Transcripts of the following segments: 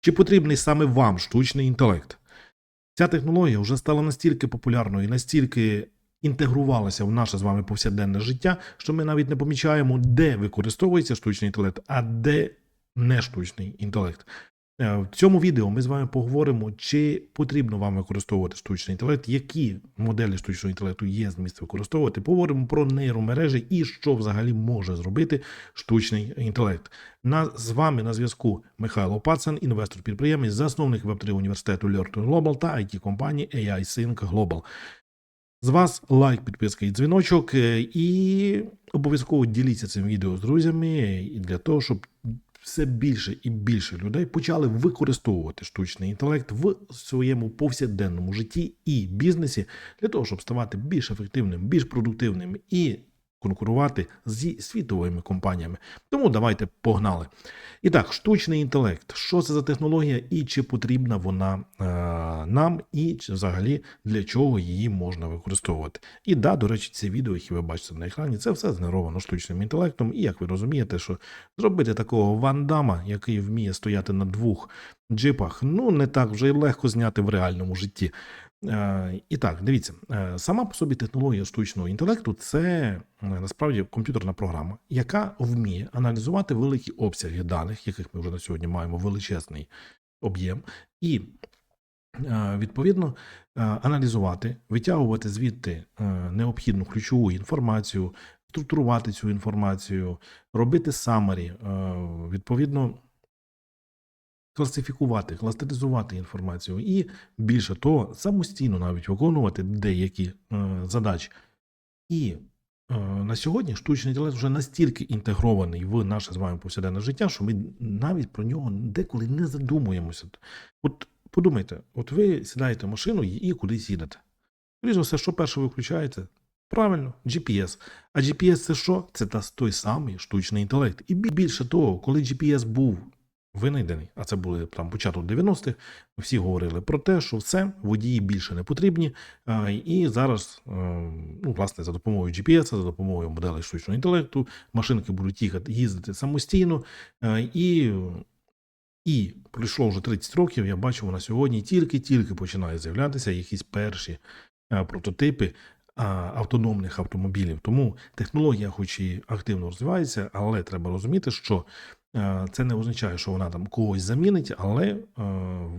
Чи потрібний саме вам штучний інтелект? Ця технологія вже стала настільки популярною і настільки інтегрувалася в наше з вами повсякденне життя, що ми навіть не помічаємо, де використовується штучний інтелект, а де не штучний інтелект. Е, В цьому відео ми з вами поговоримо, чи потрібно вам використовувати штучний інтелект, які моделі штучного інтелекту є з місця використовувати. Поговоримо про нейромережі і що взагалі може зробити штучний інтелект. На, з вами на зв'язку Михайло Пацан, інвестор-підприємець, засновник Web3 університету Learn Global та it компанії AI Sync Global. З вас лайк, підписка і дзвіночок, е, і обов'язково діліться цим відео з друзями для того, щоб все більше і більше людей почали використовувати штучний інтелект в своєму повсякденному житті і бізнесі для того, щоб ставати більш ефективним, більш продуктивним і конкурувати зі світовими компаніями. Тому давайте погнали. І так, штучний інтелект. Що це за технологія і чи потрібна вона е, нам, і чи взагалі для чого її можна використовувати? І да, до речі, ці відео, які ви бачите на екрані, це все згенеровано штучним інтелектом. І як ви розумієте, що зробити такого вандама, який вміє стояти на двох джипах, ну не так вже й легко зняти в реальному житті. Е, І так, дивіться, е, сама по собі технологія штучного інтелекту це е, насправді комп'ютерна програма, яка вміє аналізувати великі обсяги даних, яких ми вже на сьогодні маємо величезний об'єм, і відповідно аналізувати, витягувати звідти необхідну ключову інформацію, структурувати цю інформацію, робити самарі, відповідно класифікувати, кластеризувати інформацію і більше того, самостійно навіть виконувати деякі е, задачі. І е, на сьогодні штучний інтелект вже настільки інтегрований в наше з вами повсякденне життя, що ми навіть про нього деколи не задумуємося. От подумайте, от ви сідаєте в машину і кудись їдете. Скоріше за все, що перше ви включаєте? Правильно, GPS. А GPS це що? Це той самий штучний інтелект. І більше того, коли GPS був винайдений, а це були там початок 90-х, всі говорили про те, що все, водії більше не потрібні. І зараз, е, ну, власне, за допомогою GPS, за допомогою моделей штучного інтелекту, машинки будуть їхати, їздити самостійно. Е, І, і пройшло вже 30 років, я бачу, на сьогодні тільки-тільки починає з'являтися якісь перші е, прототипи автономних автомобілів. Тому технологія, хоч і активно розвивається, але треба розуміти, що це не означає, що вона там когось замінить, але е,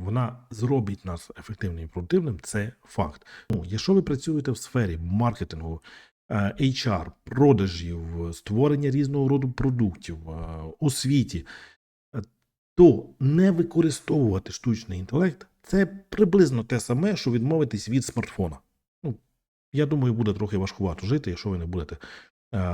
вона зробить нас ефективним і продуктивним. Це факт. Ну, якщо ви працюєте в сфері маркетингу, е, HR, продажів, створення різного роду продуктів, е, освіті, е, то не використовувати штучний інтелект це приблизно те саме, що відмовитись від смартфона. Ну, я думаю, буде трохи важкувато жити, якщо ви не будете е,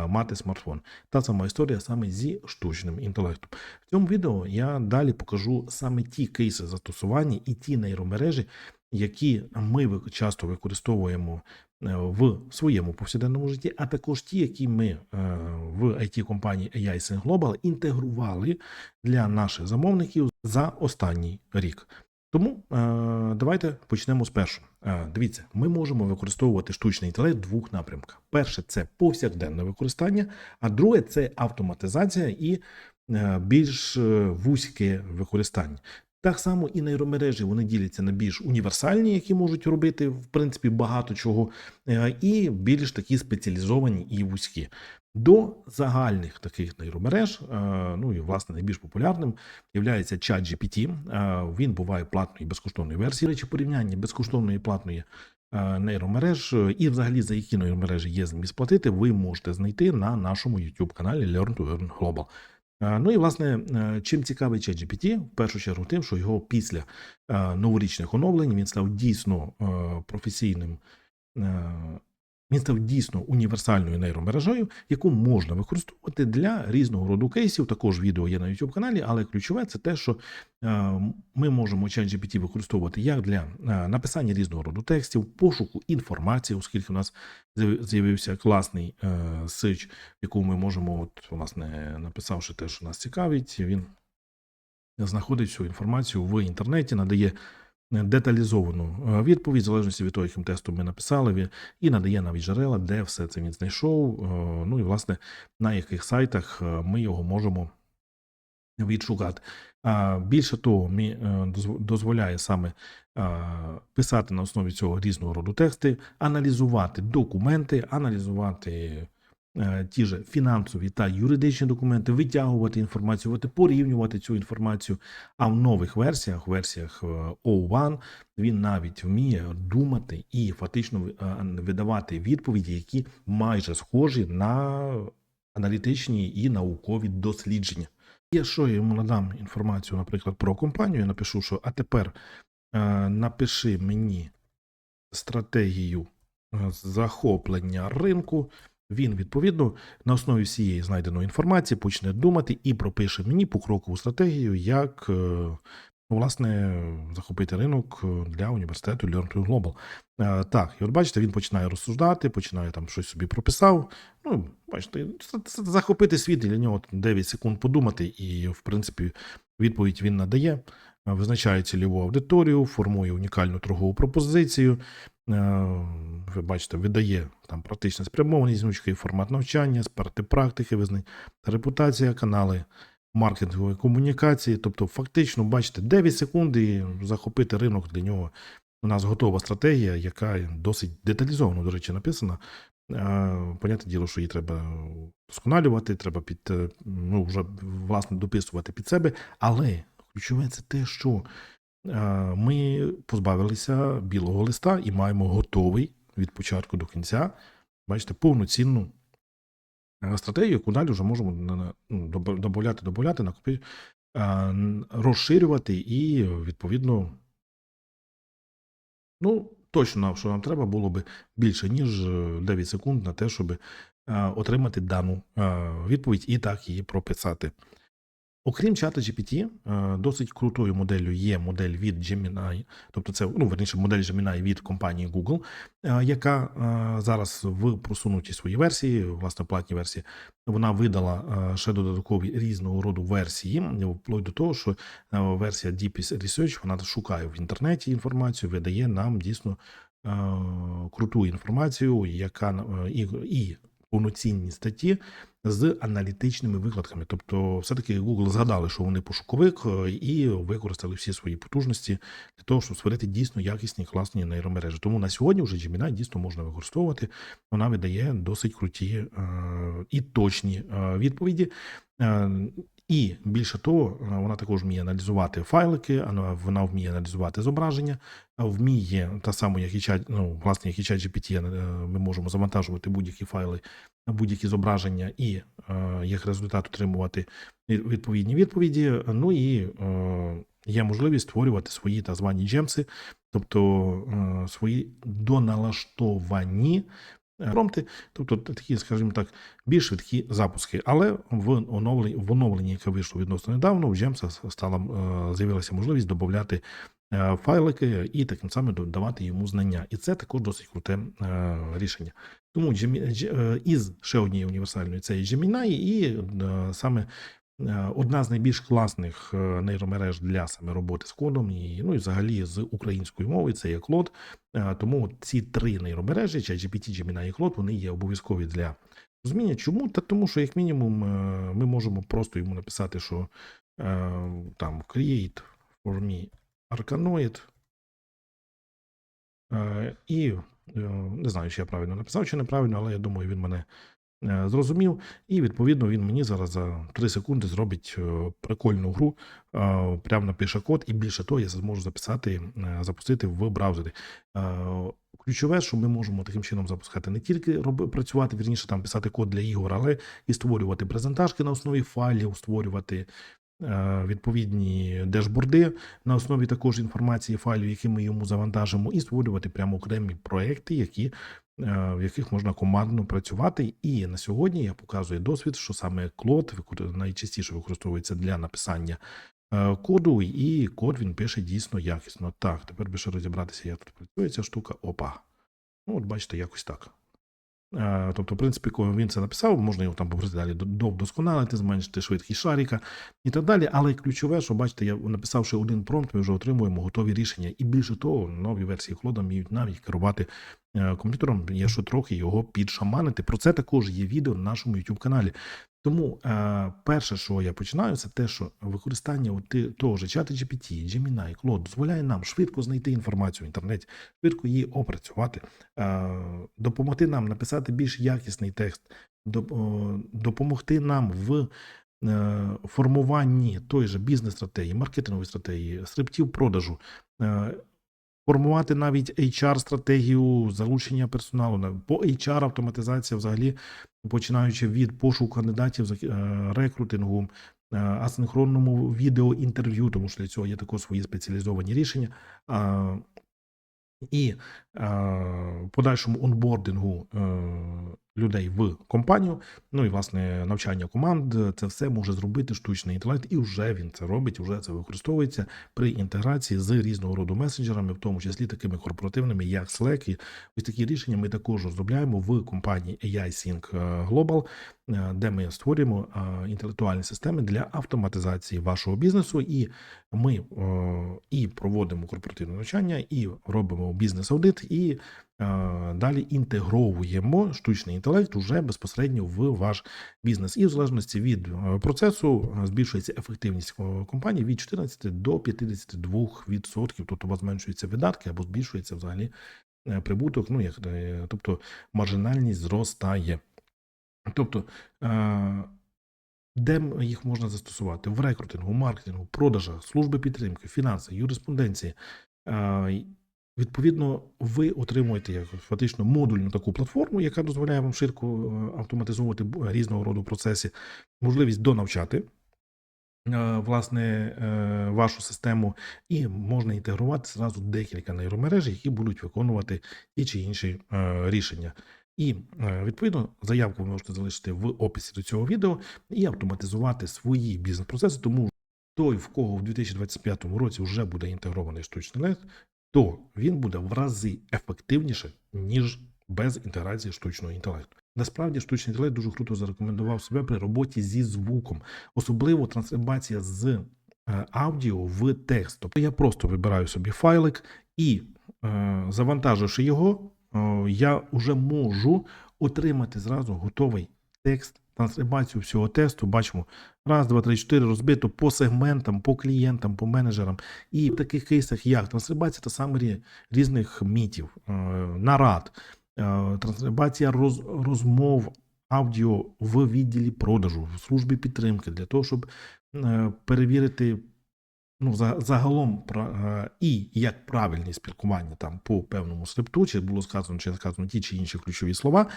мати смартфон. Та сама історія саме зі штучним інтелектом. В цьому відео я далі покажу саме ті кейси застосування і ті нейромережі, які ми часто використовуємо е, в своєму повсякденному житті, а також ті, які ми е, в it компанії AI Global інтегрували для наших замовників за останній рік. Тому е, давайте почнемо з першого. Е, дивіться, ми можемо використовувати штучний інтелект в двох напрямках. Перше це повсякденне використання, а друге це автоматизація і е, більш вузьке використання. Так само і нейромережі вони діляться на більш універсальні, які можуть робити в принципі багато чого, і більш такі спеціалізовані і вузькі. До загальних таких нейромереж, е, ну і власне найбільш популярним є ChatGPT. Е, Він буває платної і безкоштовної версії. Речі порівняння безкоштовної і платної е, нейромереж і взагалі за які нейромережі є зміст платити, ви можете знайти на нашому YouTube каналі Learn to Earn Global. Е, Ну і власне, чим цікавий ChatGPT, в першу чергу тим, що його після новорічних оновлень він став дійсно професійним. Е, Він став дійсно універсальною нейромережею, яку можна використовувати для різного роду кейсів. Також відео є на YouTube каналі, але ключове це те, що е, ми можемо ChatGPT використовувати як для е, написання різного роду текстів, пошуку інформації, оскільки у нас з'явився класний е, сич, яку ми можемо, от, власне, написавши те, що нас цікавить, він знаходить всю інформацію в інтернеті, надає деталізовану е, відповідь, в залежності від того, яким тестом ми написали, і надає навіть джерела, де все це він знайшов. е, Ну і власне на яких сайтах е, ми його можемо відшукати. Більше того, е, дозволяє саме писати на основі цього різного роду тексти, аналізувати документи, аналізувати ті ж фінансові та юридичні документи, витягувати інформацію, порівнювати цю інформацію. А в нових версіях, версіях е, O1, він навіть вміє думати і фактично е, видавати відповіді, які майже схожі на аналітичні і наукові дослідження. Якщо я йому надам інформацію, наприклад, про компанію, я напишу, що а тепер е, напиши мені стратегію е, захоплення ринку. Він відповідно на основі всієї знайденої інформації почне думати і пропише мені покрокову стратегію, як е, власне захопити ринок для університету Learn to Global. Е, Так, і от бачите, він починає розсуждати, починає там щось собі прописав. Ну, бачите, захопити світ для нього 9 секунд подумати, і в принципі відповідь він надає. Е, Визначає цільову аудиторію, формує унікальну торгову пропозицію. Е, Ви бачите, видає там практична спрямованість, гнучкий формат навчання, сперти практики, визнання, репутація, канали маркетингової комунікації. Тобто, фактично, бачите, 9 секунд і захопити ринок для нього. У нас готова стратегія, яка досить деталізовано, до речі, написана. Е, Понятне діло, що її треба вдосконалювати, треба під ну, вже власне дописувати під себе. Але ключове це те, що е, ми позбавилися білого листа і маємо готовий від початку до кінця, бачите, повноцінну е, стратегію, яку далі вже можемо ну, доб- додавати, додавати, накопи, е, розширювати і відповідно. Ну, точно, що нам треба було би більше, ніж е, 9 секунд на те, щоб отримати дану відповідь і так її прописати. Окрім чата GPT, е, досить крутою моделлю є модель від Gemini, тобто це ну, верніше модель Gemini від компанії Google, е, яка е, зараз в просунутій своїй версії, власне, платній версії, вона видала ще додаткові різного роду версії, вплоть до того, що версія Deep Research вона шукає в інтернеті інформацію, видає нам дійсно круту інформацію, яка і, і повноцінні статті з аналітичними викладками. Тобто, все-таки Google згадали, що вони пошуковик, е, і використали всі свої потужності для того, щоб створити дійсно якісні класні нейромережі. Тому на сьогодні вже Gemini дійсно можна використовувати. Вона видає досить круті е, і точні е, відповіді. Е, і більше того, е, вона також вміє аналізувати файлики, вона- вона вміє аналізувати зображення, е, вміє та саме, як і чат, ну, власне, як і чат GPT, е, ми можемо завантажувати будь-які файли, будь-які зображення і е, як результат отримувати відповідні відповіді. Ну і е, є можливість створювати свої так звані джемси, тобто е, свої доналаштовані е, промпти, тобто такі, скажімо так, більш швидкі запуски. Але в оновленні, в оновленні, яке вийшло відносно недавно, в Джемса стала е, з'явилася можливість додати е, файлики і таким самим додавати йому знання. І це також досить круте рішення. Тому із ще однієї універсальної це і Gemini, і саме одна з найбільш класних е, нейромереж для саме роботи з кодом, і, ну і взагалі з українською мовою це є Claude. Е, Тому ці три нейромережі, ChatGPT, Gemini і Claude, вони є обов'язкові для розуміння. Чому? Та тому, що як мінімум е, ми можемо просто йому написати, що е, там create for me Arcanoid. Е, І е, не знаю, чи я правильно написав, чи неправильно, але я думаю, він мене е, зрозумів. І відповідно він мені зараз за 3 секунди зробить е, прикольну гру, е, прямо напише код, і більше того, я зможу записати, е, запустити в браузері. Е, Ключове, що ми можемо таким чином запускати не тільки роби, працювати, вірніше там писати код для ігор, але і створювати презентажки на основі файлів, створювати е, відповідні дешборди на основі також інформації файлів, які ми йому завантажимо, і створювати прямо окремі проекти, які, е, в яких можна командно працювати. І на сьогодні я показую досвід, що саме Клод найчастіше використовується для написання е, коду, і код він пише дійсно якісно. Так, тепер ще розібратися, як тут працює ця штука. Опа. Ну, от бачите, якось так. Е, Тобто, в принципі, коли він це написав, можна його там попросити далі до- вдосконалити, зменшити швидкість шаріка і так далі. Але ключове, що бачите, я написавши один промпт, ми вже отримуємо готові рішення. І більше того, нові версії Клода вміють навіть керувати комп'ютером, комп'ютером, якщо трохи його підшаманити. Про це також є відео на нашому YouTube каналі. Тому е, перше, що я починаю, це те, що використання того ж чата GPT, Gemini, Claude дозволяє нам швидко знайти інформацію в інтернеті, швидко її опрацювати, е, допомогти нам написати більш якісний текст, допомогти нам в е, формуванні той же бізнес-стратегії, маркетингової стратегії, скриптів продажу, е, формувати навіть HR-стратегію залучення персоналу. По HR автоматизація взагалі, починаючи від пошуку кандидатів, е, рекрутингу, е, асинхронному відеоінтерв'ю, тому що для цього є також свої спеціалізовані рішення. І е, подальшому онбордингу людей в компанію, ну і власне навчання команд, це все може зробити штучний інтелект, і вже він це робить, вже це використовується при інтеграції з різного роду месенджерами, в тому числі такими корпоративними, як Slack. І ось такі рішення ми також розробляємо в компанії AI Sync Global, е, де ми створюємо е, інтелектуальні системи для автоматизації вашого бізнесу. І ми е, і проводимо корпоративне навчання, і робимо бізнес-аудит, і е, далі інтегровуємо штучний інтелект уже безпосередньо в ваш бізнес. І в залежності від е, процесу е, збільшується ефективність е, компанії від 14 до 52%. Тобто у вас зменшуються видатки або збільшується взагалі е, прибуток. Ну як е, тобто маржинальність зростає. Тобто, е, де їх можна застосувати? В рекрутингу, маркетингу, продажах, служби підтримки, фінанси, юриспонденції. Відповідно, ви отримуєте фактично модульну таку платформу, яка дозволяє вам швидко е, автоматизовувати різного роду процеси, можливість донавчати е, власне е, вашу систему, і можна інтегрувати зразу декілька нейромереж, які будуть виконувати ті чи інші рішення. І відповідно заявку ви можете залишити в описі до цього відео і автоматизувати свої бізнес-процеси. Тому той, в кого в 2025 році вже буде інтегрований штучний інтелект, то він буде в рази ефективніше, ніж без інтеграції штучного інтелекту. Насправді штучний інтелект дуже круто зарекомендував себе при роботі зі звуком, особливо трансформація з е, аудіо в текст. Тобто я просто вибираю собі файлик і е, завантаживши його, е, я вже можу отримати зразу готовий текст, трансформацію всього тесту. Бачимо раз, два, три, чотири розбито по сегментам, по клієнтам, по менеджерам. І в таких кейсах, як трансформація та саме різних мітів, е, нарад, е, трансформація роз, розмов аудіо в відділі продажу, в службі підтримки, для того, щоб е, перевірити ну, загалом і як правильні спілкування там по певному скрипту, чи було сказано, чи сказано ті чи інші ключові слова,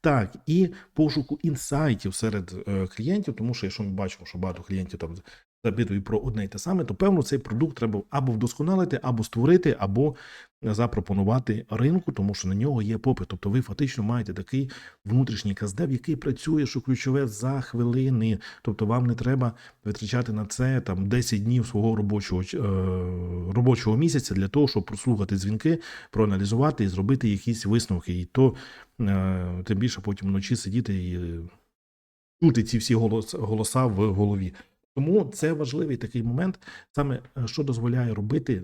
так і пошуку інсайтів серед е, клієнтів, тому що якщо ми бачимо, що багато клієнтів там запитують про одне й те саме, то певно цей продукт треба або вдосконалити, або створити, або запропонувати ринку, тому що на нього є попит. Тобто ви фактично маєте такий внутрішній каздев, який працює, що ключове за хвилини. Тобто вам не треба витрачати на це там 10 днів свого робочого е, робочого місяця для того, щоб прослухати дзвінки, проаналізувати і зробити якісь висновки. І то е, тим більше потім вночі сидіти і чути ці всі голос, голоса в голові. Тому це важливий такий момент, саме е, що дозволяє робити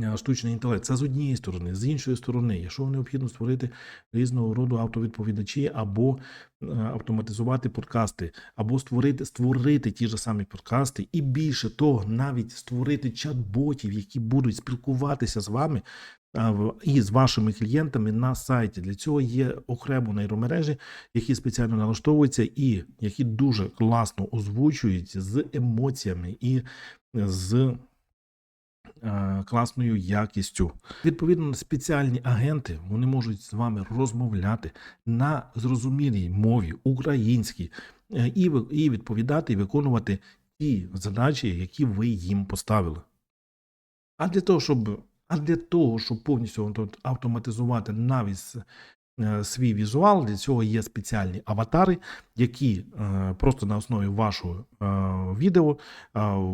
е, штучний інтелект. Це з однієї сторони, з іншої сторони, якщо необхідно створити різного роду автовідповідачі або е, автоматизувати подкасти, або створити, створити ті ж самі подкасти, і більше того, навіть створити чат-ботів, які будуть спілкуватися з вами і з вашими клієнтами на сайті. Для цього є окремо нейромережі, які спеціально налаштовуються і які дуже класно озвучують з емоціями і з е, класною якістю. Відповідно, спеціальні агенти вони можуть з вами розмовляти на зрозумілій мові українській е, і відповідати і виконувати ті задачі, які ви їм поставили. А для того, щоб, а для того, щоб повністю автоматизувати навіть е, свій візуал, для цього є спеціальні аватари, які е, просто на основі вашого е, відео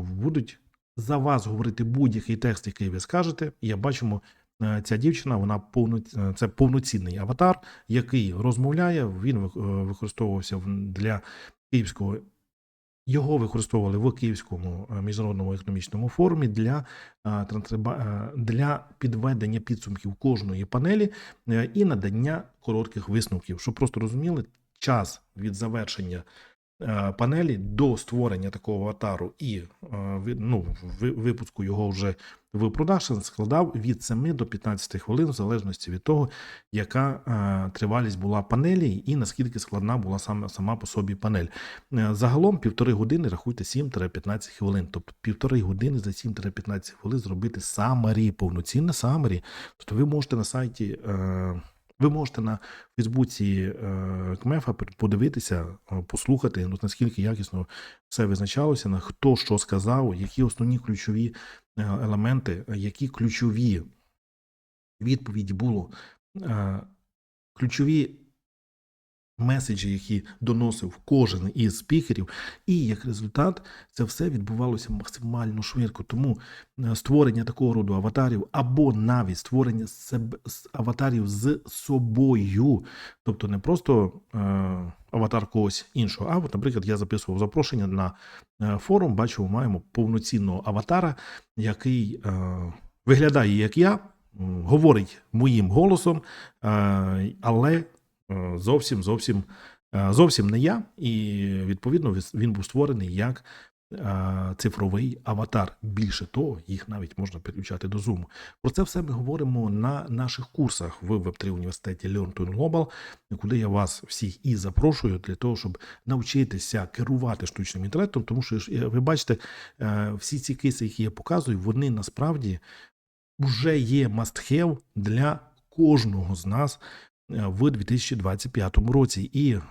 будуть за вас говорити будь-який текст, який ви скажете. Я бачимо, ця дівчина, вона повно, це повноцінний аватар, який розмовляє. Він використовувався для київського. Його використовували в Київському е, міжнародному економічному форумі для, е, е, для підведення підсумків кожної панелі і надання коротких висновків, щоб просто розуміли час від завершення панелі до створення такого аватару і е, ну, випуску його вже в продакшн складав від 7 до 15 хвилин, в залежності від того, яка е, тривалість була панелі і наскільки складна була саме сама по собі панель. Е, Загалом півтори години рахуйте 7-15 хвилин. Тобто півтори години за 7-15 хвилин зробити самарі, повноцінне самарі. Тобто ви можете на сайті. Ви можете на Фейсбуці е, КМЕФа подивитися, е, послухати, ну, наскільки якісно все визначалося, на хто що сказав, які основні ключові е, елементи, які ключові відповіді було, ключові меседжі, які доносив кожен із спікерів, і як результат це все відбувалося максимально швидко. Тому е, створення такого роду аватарів, або навіть створення себе аватарів з собою, тобто не просто е, аватар когось іншого. А от, наприклад, я записував запрошення на е, форум, бачу, маємо повноцінного аватара, який виглядає як я, говорить моїм голосом, але зовсім зовсім е, зовсім не я, і відповідно він був створений як е, цифровий аватар. Більше того, їх навіть можна підключати до Zoom. Про це все ми говоримо на наших курсах в Web3 університеті Learn to Global, куди я вас всіх і запрошую для того, щоб навчитися керувати штучним інтелектом, тому що е, ви бачите, е, всі ці кейси, які я показую, вони насправді вже є must-have для кожного з нас е, в 2025 році, і е,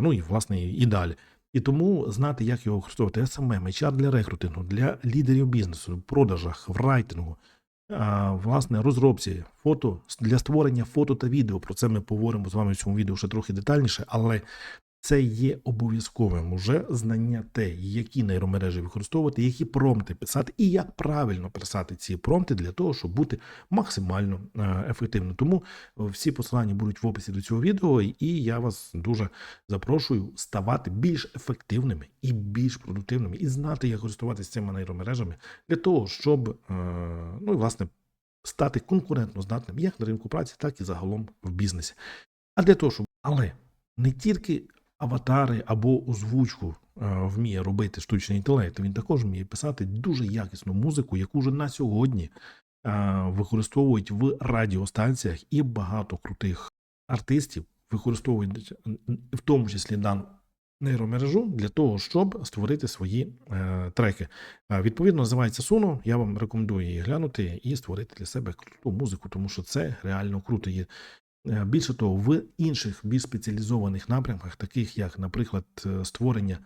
ну і власне і далі. І тому знати, як його використовувати SMM, HR для рекрутингу, для лідерів бізнесу, в продажах, в райтингу, власне, розробці фото для створення фото та відео. Про це ми поговоримо з вами в цьому відео ще трохи детальніше, але це є обов'язковим уже знання те, які нейромережі використовувати, які промпти писати, і як правильно писати ці промпти для того, щоб бути максимально е, ефективним. Тому е, всі посилання будуть в описі до цього відео, і я вас дуже запрошую ставати більш ефективними і більш продуктивними, і знати, як користуватися цими нейромережами для того, щоб е, ну і власне стати конкурентно здатним як на ринку праці, так і загалом в бізнесі. А для того, щоб але не тільки аватари або озвучку е, вміє робити штучний інтелект, він також вміє писати дуже якісну музику, яку вже на сьогодні е, використовують в радіостанціях, і багато крутих артистів використовують в тому числі дану нейромережу для того, щоб створити свої е, треки. Відповідно, називається Suno. Я вам рекомендую її глянути і створити для себе круту музику, тому що це реально круто. Є Більше того, в інших більш спеціалізованих напрямках, таких як, наприклад, е, створення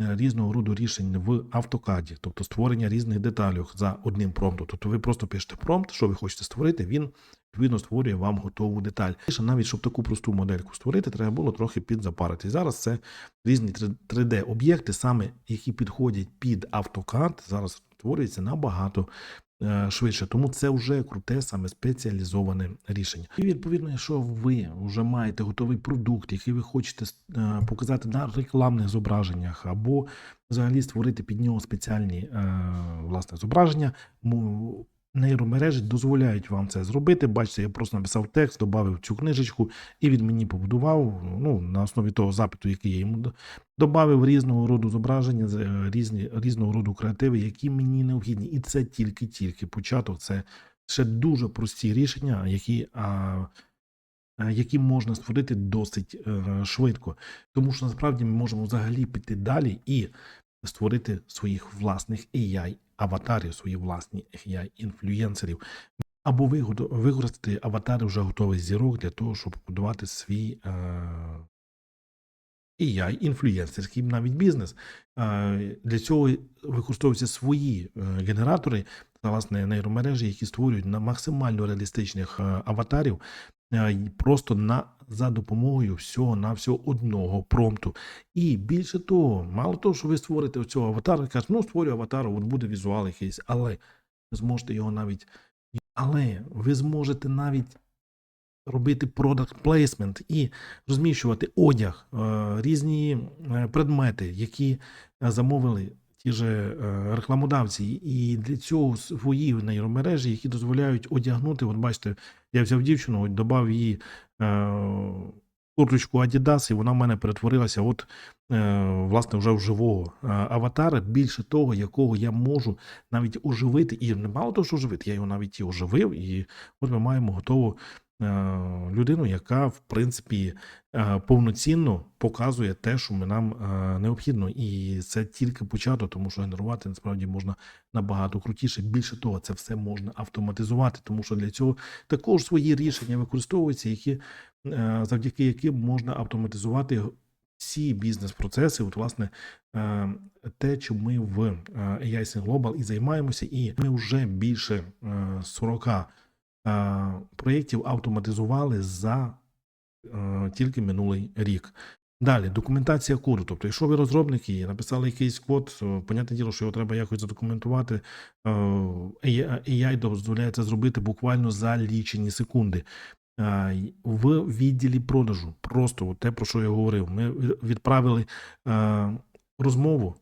е, різного роду рішень в автокаді, тобто створення різних деталей за одним промптом. Тобто ви просто пишете промпт, що ви хочете створити, він відповідно створює вам готову деталь. Навіть щоб таку просту модельку створити, треба було трохи підзапарити. Зараз це різні 3D-об'єкти, саме які підходять під автокад, зараз створюються набагато е, швидше. Тому це вже круте, саме спеціалізоване рішення. І відповідно, якщо ви вже маєте готовий продукт, який ви хочете е, показати на рекламних зображеннях, або взагалі створити під нього спеціальні е, власне зображення. Нейромережі дозволяють вам це зробити. Бачите, я просто написав текст, додав цю книжечку і він мені побудував. Ну на основі того запиту, який я йому додав різного роду зображення, е, різні різного роду креативи, які мені необхідні. І це тільки-тільки початок. Це ще дуже прості рішення, які, а, які можна створити досить е, швидко. Тому що насправді ми можемо взагалі піти далі і створити своїх власних AI аватарів, свої власні AI інфлюєнсерів. Або використати аватари вже готових зірок для того, щоб будувати свій е, AI інфлюєнсерський навіть бізнес. Е, Для цього використовуються свої е, генератори, власне, нейромережі, які створюють на максимально реалістичних е, аватарів, просто на за допомогою всього на всього одного промпту. І більше того, мало того, що ви створите цього аватара, кажете, ну створю аватар, от буде візуал якийсь, але ви зможете його навіть. Але ви зможете навіть робити product placement і розміщувати одяг, різні е, предмети, які е, замовили ті же е, рекламодавці, і для цього свої нейромережі, які дозволяють одягнути. От бачите, я взяв дівчину, додав її е, курточку Adidas, і вона в мене перетворилася, от, е, власне, вже в живого е, аватара, більше того, якого я можу навіть оживити. І не мало того, що оживити, я його навіть і оживив, і от ми маємо готову людину, яка, в принципі, е, повноцінно показує те, що ми нам е, необхідно. І це тільки початок, тому що генерувати насправді можна набагато крутіше. Більше того, це все можна автоматизувати, тому що для цього також свої рішення використовуються, які е, завдяки яким можна автоматизувати всі бізнес-процеси. От, власне, е, те, чим ми в е, AI Global і займаємося, і ми вже більше е, 40 е, проєктів автоматизували за е, тільки минулий рік. Далі, документація коду. Тобто, якщо ви розробники і написали якийсь код, понятне діло, що його треба якось задокументувати. Е, AI дозволяє це зробити буквально за лічені секунди. В відділі продажу, просто те, про що я говорив, ми відправили е, розмову,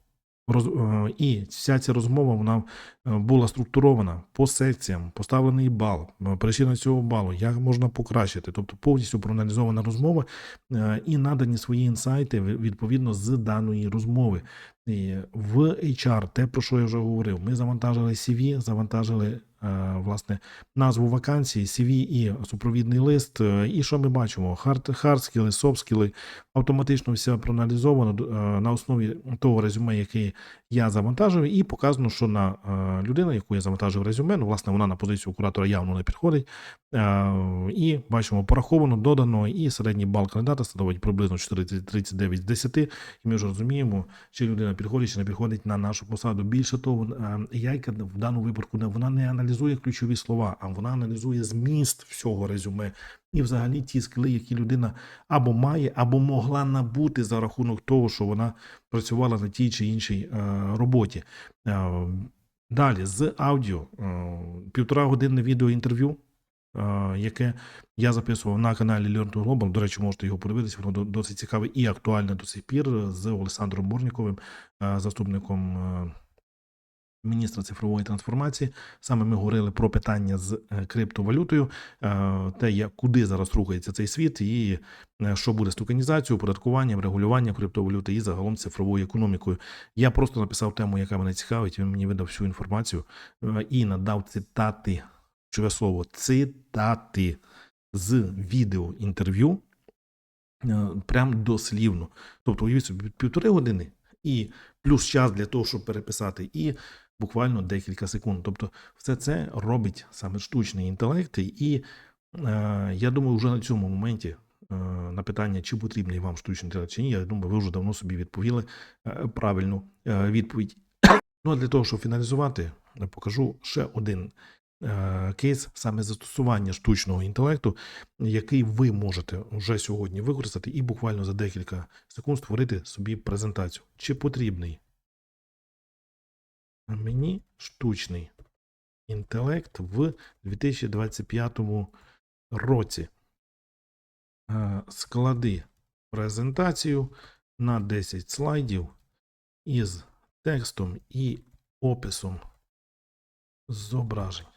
роз, е, і вся ця розмова вона е, була структурована по секціям, поставлений бал, е, причина цього балу, як можна покращити. Тобто повністю проаналізована розмова і надані свої інсайти відповідно з даної розмови. І в HR, те, про що я вже говорив, ми завантажили CV, завантажили е, власне назву вакансії, CV і супровідний лист. Е, І що ми бачимо? Хард, хардскіли, софтскіли, автоматично все проаналізовано е, на основі того резюме, яке я завантажив, і показано, що на е, людину, яку я завантажив резюме, ну, власне, вона на позицію куратора явно не підходить. Е, І бачимо, пораховано, додано, і середній бал кандидата становить приблизно 4,39 з 10. І ми вже розуміємо, чи людина підходить, не підходить на нашу посаду. Більше того, е, яйка в даному випадку вона не аналізує ключові слова, а вона аналізує зміст всього резюме і взагалі ті скили, які людина або має, або могла набути за рахунок того, що вона працювала на тій чи іншій е, роботі. Е, Далі з аудіо е, півтора годинне відеоінтерв'ю, яке я записував на каналі Learn to Global. До речі, можете його подивитися, воно досить цікаве і актуальне до сих пір з Олександром Борніковим, е, заступником е, міністра цифрової трансформації. Саме ми говорили про питання з е, криптовалютою, е, те, як куди зараз рухається цей світ, і е, що буде з токенізацією, оподаткуванням, регулюванням криптовалюти і загалом цифровою економікою. Я просто написав тему, яка мене цікавить. Він мені видав всю інформацію е, і надав цитати, ключове слово, цитати з відеоінтерв'ю е, прям дослівно. Тобто, уявіть собі, півтори години і плюс час для того, щоб переписати, і буквально декілька секунд. Тобто, все це робить саме штучний інтелект, і е, я думаю, вже на цьому моменті. е, На питання, чи потрібний вам штучний інтелект чи ні, я думаю, ви вже давно собі відповіли е, правильну відповідь. Ну а для того, щоб фіналізувати, покажу ще один кейс саме застосування штучного інтелекту, який ви можете вже сьогодні використати і буквально за декілька секунд створити собі презентацію. Чи потрібний мені штучний інтелект в 2025 році? Е, Склади презентацію на 10 слайдів із текстом і описом зображень.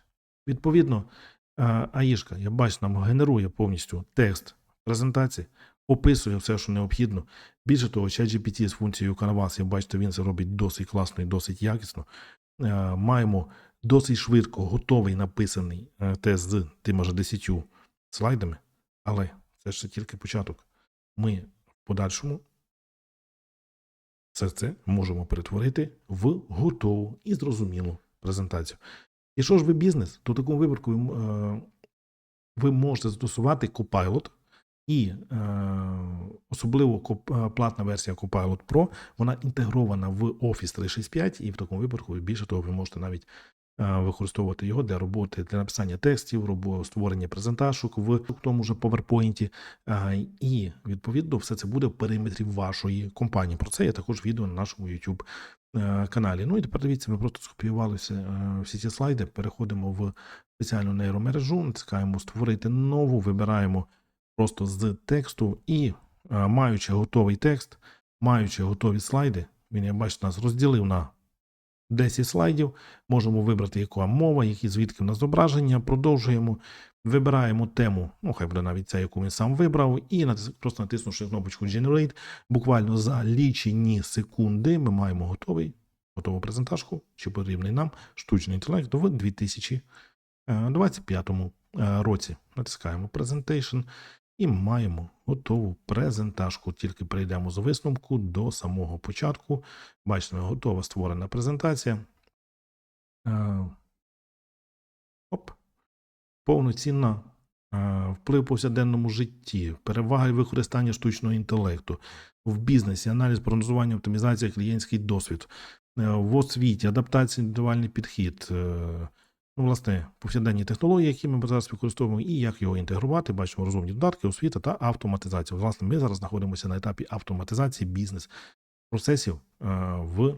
Відповідно, е, АІшка, я бачу, нам генерує повністю текст презентації, описує все, що необхідно. Більше того, ChatGPT з функцією Canvas, я бачите, він це робить досить класно і досить якісно. Е, Маємо досить швидко готовий написаний е, тест з тими ж 10 слайдами, але це ще тільки початок. Ми в подальшому все це можемо перетворити в готову і зрозумілу презентацію. І що ж ви бізнес, то в такому випадку ви, е, ви можете застосувати Copilot, і е, особливо е, платна версія Copilot Pro, вона інтегрована в Office 365, і в такому випадку, більше того, ви можете навіть е, використовувати його для роботи, для написання текстів, робо- створення презентажок в тому ж PowerPoint. Е, І відповідно все це буде в периметрі вашої компанії. Про це є також відео на нашому YouTube каналі. Ну і тепер дивіться, ми просто скопіювалися е, всі ці слайди, переходимо в спеціальну нейромережу, натискаємо створити нову, вибираємо просто з тексту і е, маючи готовий текст, маючи готові слайди, він, я бачите, нас розділив на 10 слайдів. Можемо вибрати, яка мова, які звідки в нас зображення. Продовжуємо. Вибираємо тему, ну хай буде навіть ця, яку він сам вибрав, і просто натиснувши кнопочку Generate, буквально за лічені секунди ми маємо готовий, готову презентажку, чи потрібний нам штучний інтелект в 2025 е, році. Натискаємо Presentation і маємо готову презентажку. Тільки перейдемо з висновку до самого початку. Бачите, готова створена презентація. Повноцінна е, вплив в повсякденному житті, переваги використання штучного інтелекту в бізнесі, аналіз, прогнозування, оптимізація, клієнтський досвід, е, в освіті, адаптація, індивідуальний підхід. е, Ну, власне, повсякденні технології, які ми зараз використовуємо, і як його інтегрувати, бачимо розумні додатки, освіта та автоматизація. Власне, ми зараз знаходимося на етапі автоматизації бізнес-процесів в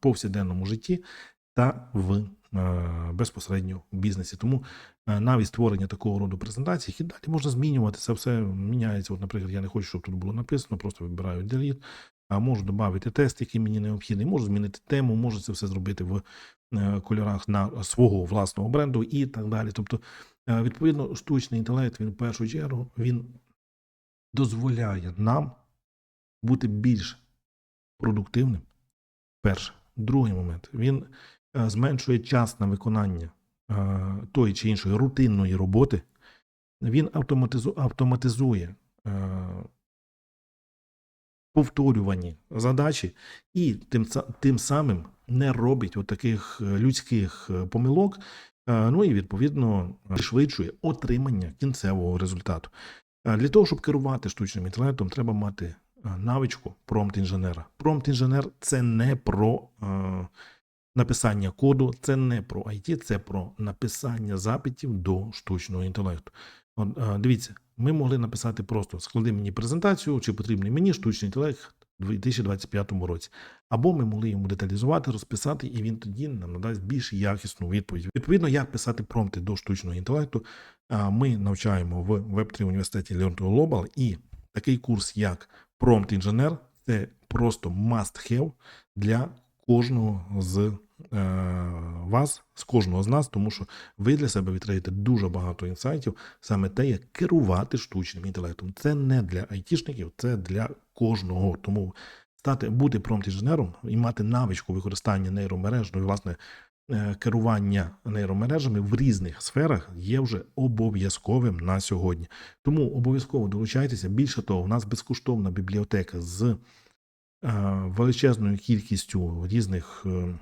повсякденному житті та в безпосередньо в бізнесі. Тому е, навіть створення такого роду презентацій, які далі можна змінювати, це все міняється. От, наприклад, я не хочу, щоб тут було написано, просто вибираю delete, а можу додати тест, який мені необхідний, можу змінити тему, можу це все зробити в е, кольорах на свого власного бренду і так далі. Тобто, е, відповідно, штучний інтелект він в першу чергу він дозволяє нам бути більш продуктивним. Перше. Другий момент. Він е, зменшує час на виконання е, тої чи іншої рутинної роботи. Він автоматизує е, повторювані задачі і тим, самим не робить от таких е, людських е, помилок. е, Ну і відповідно пришвидшує отримання кінцевого результату. Е, Для того, щоб керувати штучним інтелектом, треба мати е, навичку промпт-інженера. Промпт-інженер це не про е, написання коду, це не про IT, це про написання запитів до штучного інтелекту. От, е, дивіться, ми могли написати просто склади мені презентацію, чи потрібний мені штучний інтелект у 2025 році. Або ми могли йому деталізувати, розписати, і він тоді нам надасть більш якісну відповідь. Відповідно, як писати промпти до штучного інтелекту, ми навчаємо в Web3 університеті Learn to Global, і такий курс, як Prompt інженер, це просто must have для кожного з е, вас, з кожного з нас, тому що ви для себе відкриєте дуже багато інсайтів, саме те, як керувати штучним інтелектом. Це не для айтішників, це для кожного. Тому стати бути промпт-інженером і мати навичку використання нейромереж, і власне е, керування нейромережами в різних сферах є вже обов'язковим на сьогодні. Тому обов'язково долучайтеся. Більше того, у нас безкоштовна бібліотека з величезною кількістю різних. е,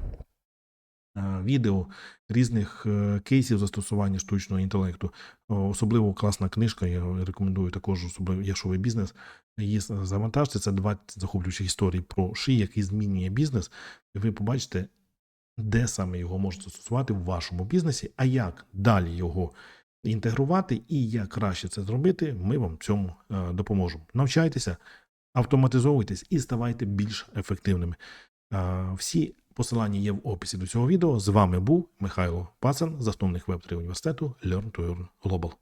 е, Відео різних е, кейсів застосування штучного інтелекту. Особливо класна книжка. Я рекомендую також, особливо якщо ви бізнес, її завантажте. Це 20 захоплюючих історій про ши, який змінює бізнес. І ви побачите, де саме його можна застосувати в вашому бізнесі, а як далі його інтегрувати і як краще це зробити, ми вам в цьому е, допоможемо. Навчайтеся, автоматизовуйтесь і ставайте більш ефективними. Всі посилання є в описі до цього відео. З вами був Михайло Пацан, засновник веб 3 університету Learn to Earn Global.